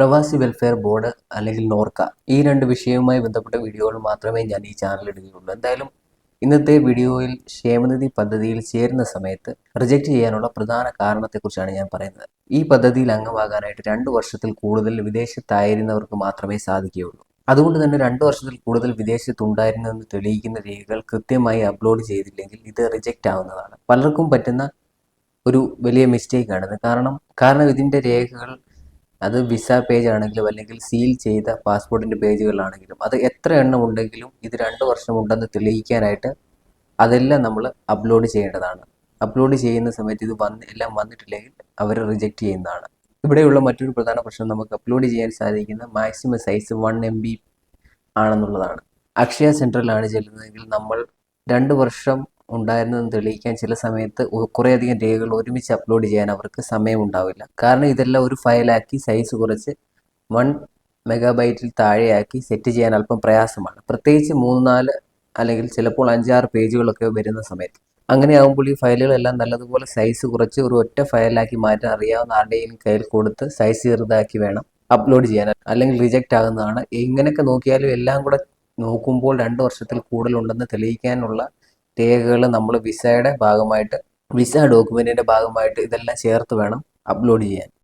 പ്രവാസി welfare board അല്ലെങ്കിൽ നോർക്ക ഈ രണ്ട് വിഷയവുമായി ബന്ധപ്പെട്ട വീഡിയോകൾ മാത്രമേ ഞാൻ ഈ ചാനൽ ഇടുകയുള്ളൂ. എന്തായാലും ഇന്നത്തെ വീഡിയോയിൽ ക്ഷേമനിധി പദ്ധതിയിൽ ചേരുന്ന സമയത്ത് റിജക്റ്റ് ചെയ്യാനുള്ള പ്രധാന കാരണത്തെക്കുറിച്ചാണ് ഞാൻ പറയുന്നത്. ഈ പദ്ധതിയിൽ അംഗമാകാനായിട്ട് രണ്ട് വർഷത്തിൽ കൂടുതൽ വിദേശത്തായിരുന്നവർക്ക് മാത്രമേ സാധിക്കുകയുള്ളൂ. അതുകൊണ്ട് തന്നെ രണ്ട് വർഷത്തിൽ കൂടുതൽ വിദേശത്തുണ്ടായിരുന്നെന്ന് തെളിയിക്കുന്ന രേഖകൾ കൃത്യമായി അപ്ലോഡ് ചെയ്തില്ലെങ്കിൽ ഇത് റിജക്റ്റ് ആവുന്നതാണ്. പലർക്കും പറ്റുന്ന ഒരു വലിയ മിസ്റ്റേക്ക് ആണിത്. കാരണം കാരണം ഇതിന്റെ രേഖകൾ അത് വിസ പേജ് ആണെങ്കിലും അല്ലെങ്കിൽ സീൽ ചെയ്ത പാസ്പോർട്ടിന്റെ പേജുകളാണെങ്കിലും അത് എത്ര എണ്ണം ഉണ്ടെങ്കിലും ഇത് രണ്ട് വർഷം ഉണ്ടെന്ന് തെളിയിക്കാനായിട്ട് അതെല്ലാം നമ്മൾ അപ്ലോഡ് ചെയ്യേണ്ടതാണ്. അപ്ലോഡ് ചെയ്യുന്ന സമയത്ത് ഇത് വന്ന് എല്ലാം വന്നിട്ടില്ലെങ്കിൽ അവർ റിജക്റ്റ് ചെയ്യുന്നതാണ്. ഇവിടെയുള്ള മറ്റൊരു പ്രധാന പ്രശ്നം നമുക്ക് അപ്ലോഡ് ചെയ്യാൻ സാധിക്കുന്ന maximum size one M B ആണെന്നുള്ളതാണ്. Akshaya സെന്ററിലാണ് ചെല്ലുന്നതെങ്കിൽ നമ്മൾ രണ്ട് വർഷം ഉണ്ടായിരുന്നെന്ന് തെളിയിക്കാൻ ചില സമയത്ത് കുറേയധികം രേഖകൾ ഒരുമിച്ച് അപ്ലോഡ് ചെയ്യാൻ അവർക്ക് സമയമുണ്ടാവില്ല. കാരണം ഇതെല്ലാം ഒരു ഫയലാക്കി സൈസ് കുറച്ച് വൺ മെഗാബൈറ്റിൽ താഴെയാക്കി സെറ്റ് ചെയ്യാൻ അല്പം പ്രയാസമാണ്. പ്രത്യേകിച്ച് മൂന്ന് നാല് അല്ലെങ്കിൽ ചിലപ്പോൾ അഞ്ചാറ് പേജുകളൊക്കെ വരുന്ന സമയത്ത്. അങ്ങനെയാകുമ്പോൾ ഈ ഫയലുകളെല്ലാം നല്ലതുപോലെ സൈസ് കുറച്ച് ഒരു ഒറ്റ ഫയലാക്കി മാറ്റാൻ അറിയാവുന്ന ആരുടെയും കയ്യിൽ കൊടുത്ത് സൈസ് ചെറുതാക്കി വേണം അപ്ലോഡ് ചെയ്യാൻ. അല്ലെങ്കിൽ റിജക്റ്റ് ആകുന്നതാണ്. ഇങ്ങനെയൊക്കെ നോക്കിയാലും എല്ലാം കൂടെ നോക്കുമ്പോൾ രണ്ട് വർഷത്തിൽ കൂടുതലുണ്ടെന്ന് തെളിയിക്കാനുള്ള രേഖകൾ നമ്മൾ വിസയുടെ ഭാഗമായിട്ട് വിസ ഡോക്യുമെന്റിന്റെ ഭാഗമായിട്ട് ഇതെല്ലാം ചേർത്ത് വേണം അപ്ലോഡ് ചെയ്യാൻ.